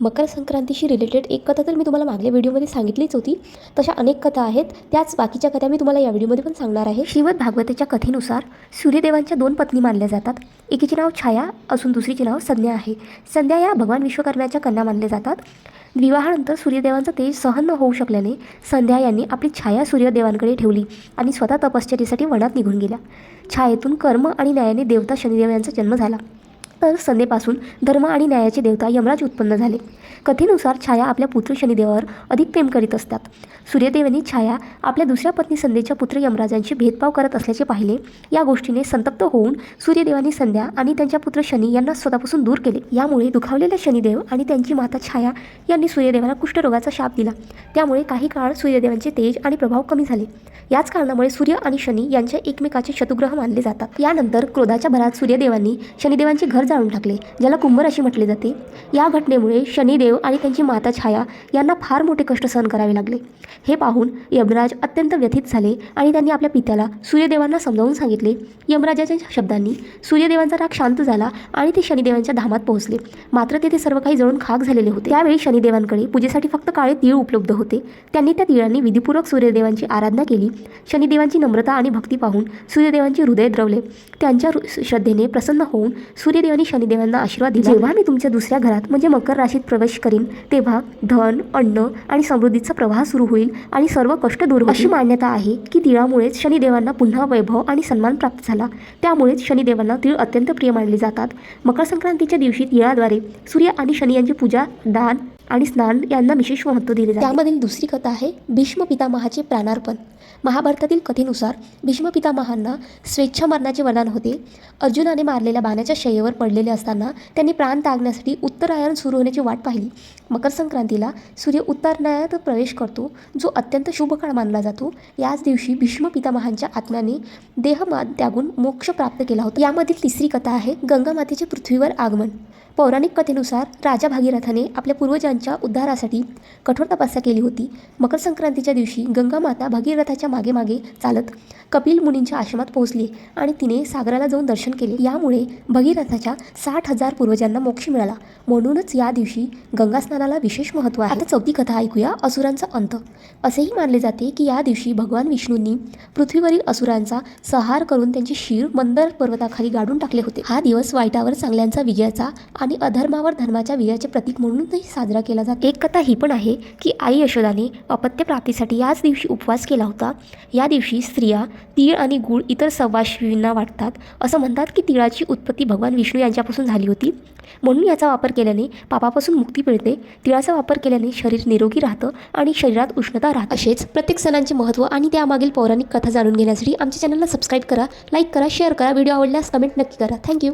मकर संक्रांतीशी related एक कथा तर मी तुम्हाला मागल्या व्हिडिओमध्ये सांगितलीच होती. तशा अनेक कथा आहेत. त्याच बाकीच्या कथा मी तुम्हाला या व्हिडिओमध्ये पण सांगणार आहे. श्रीमद भागवताच्या कथेनुसार सूर्यदेवांच्या दोन पत्नी मानल्या जातात. एकीचे नाव छाया असून दुसरीचे नाव संध्या आहे. संध्या या भगवान विश्वकर्म्याच्या कन्या मानल्या जातात. विवाहानंतर सूर्यदेवांचं तेज सहन न होऊ शकल्याने संध्या यांनी आपली छाया सूर्यदेवांकडे ठेवली आणि स्वतः तपश्चर्येसाठी वनात निघून गेल्या. छायेतून कर्म आणि न्यायाने देवता शनिदेव यांचा जन्म झाला. तर संध्येपासून धर्म आणि न्यायाचे देवता यमराज उत्पन्न झाले. कथेनुसार छाया आपल्या पुत्र शनिदेवावर अधिक प्रेम करीत असतात. सूर्यदेवांनी छाया आपल्या दुसऱ्या पत्नी संध्येच्या पुत्र यमराजांशी भेदभाव करत असल्याचे पाहिले. या गोष्टीने संतप्त होऊन सूर्यदेवांनी संध्या आणि त्यांच्या पुत्र शनी यांना स्वतःपासून दूर केले. यामुळे दुखावलेले शनिदेव आणि त्यांची माता छाया यांनी सूर्यदेवाला कुष्ठरोगाचा शाप दिला. त्यामुळे काही काळ सूर्यदेवांचे तेज आणि प्रभाव कमी झाले. याच कारणामुळे सूर्य आणि शनी यांच्या एकमेकाचे शत्रुग्रह मानले जातात. यानंतर क्रोधाच्या भरात सूर्यदेवांनी शनिदेवांचे घर जाळून टाकले ज्याला कुंभर असे म्हटले जाते. या घटनेमुळे शनिदेव आणि त्यांची माता छाया यांना फार मोठे कष्ट सहन करावे लागले. हे पाहून यमराज अत्यंत व्यथित झाले आणि त्यांनी आपल्या पित्याला सूर्यदेवांना समजावून सांगितले. यमराजाच्या शब्दांनी सूर्यदेवांचा राग शांत झाला आणि ते शनिदेवांच्या धामात पोहोचले. मात्र तेथे सर्व काही जळून खाक झालेले होते. त्यावेळी शनिदेवांकडे पूजेसाठी फक्त काळे तीळ उपलब्ध होते. त्यांनी त्या तिळांनी विधीपूर्वक सूर्यदेवांची आराधना केली. शनिदेवांची नम्रता आणि भक्ती पाहून सूर्यदेवांचे हृदय द्रवले. त्यांच्या श्रद्धेने प्रसन्न होऊन सूर्यदेव सूर्यदेवांनी शनिदेवांना आशीर्वाद दिला. जेव्हा मी तुमच्या दुसऱ्या घरात म्हणजे मकर राशीत प्रवेश करीन तेव्हा धन अन्न आणि समृद्धीचा प्रवाह सुरू होईल आणि सर्व कष्ट दूर होईल अशी मान्यता आहे की तिळामुळेच शनिदेवांना पुन्हा वैभव आणि सन्मान प्राप्त झाला. त्यामुळेच शनिदेवांना तीळ अत्यंत प्रिय मानले जातात. मकर संक्रांतीच्या दिवशी तिळाद्वारे सूर्य आणि शनी यांची पूजा दान आणि स्नान यांना विशेष महत्त्व दिले जाते. त्यामधील दुसरी कथा आहे भीष्म पितामहाचे प्राणार्पण. महाभारतातील कथेनुसार भीष्म पितामहांना स्वेच्छा मरणाचे वरदान होते. अर्जुनाने मारलेल्या बाणाच्या शय्येवर पडलेले असताना त्यांनी प्राण त्यागण्यासाठी उत्तरायण सुरू होण्याची वाट पाहिली. मकर संक्रांतीला सूर्य उत्तरायणात प्रवेश करतो जो अत्यंत शुभ काळ मानला जातो. याच दिवशी भीष्म पितामहांच्या आत्म्याने देहमान त्यागून मोक्ष प्राप्त केला होता. यामधील तिसरी कथा आहे गंगामातेचे पृथ्वीवर आगमन. पौराणिक कथेनुसार राजा भागीरथाने आपल्या पूर्वजांच्या उद्धारासाठी कठोर तपस्या केली होती. मकर संक्रांतीच्या दिवशी गंगा माता भागीरथाच्या मागे मागे चालत कपिल मुनींच्या आश्रमात पोहोचली आणि तिने सागराला जाऊन दर्शन केले. यामुळे भगीरथाच्या साठ हजार पूर्वजांना मोक्ष मिळाला. म्हणूनच या दिवशी गंगा स्नानाला विशेष महत्त्व आहे. आता चौथी कथा ऐकूया असुरांचा अंत. असेही मानले जाते की या दिवशी भगवान विष्णूंनी पृथ्वीवरील असुरांचा संहार करून त्यांचे शिर मंदर पर्वताखाली गाडून टाकले होते. हा दिवस वाईटावर चांगल्यांचा विजयाचा आणि अधर्मावर धर्माच्या विजयाचे प्रतीक म्हणूनही साजरा केला जातो. एक कथा ही पण आहे की आई यशोदाने अपत्य प्राप्तीसाठी याच दिवशी उपवास केला होता. या दिवशी स्त्रिया तीळ आणि गूळ इतर सवाशिवींना वाटतात असं म्हणतात की तिळाची उत्पत्ती भगवान विष्णू यांच्यापासून झाली होती. म्हणून याचा वापर केल्याने पापापासून मुक्ती मिळते. तिळाचा वापर केल्याने शरीर निरोगी राहतं आणि शरीरात उष्णता राहत. असेच प्रत्येक सणांचे महत्त्व आणि त्यामागील पौराणिक कथा जाणून घेण्यासाठी आमच्या चॅनलला सबस्क्राईब करा लाईक करा शेअर करा व्हिडिओ आवडल्यास कमेंट नक्की करा. थँक्यू.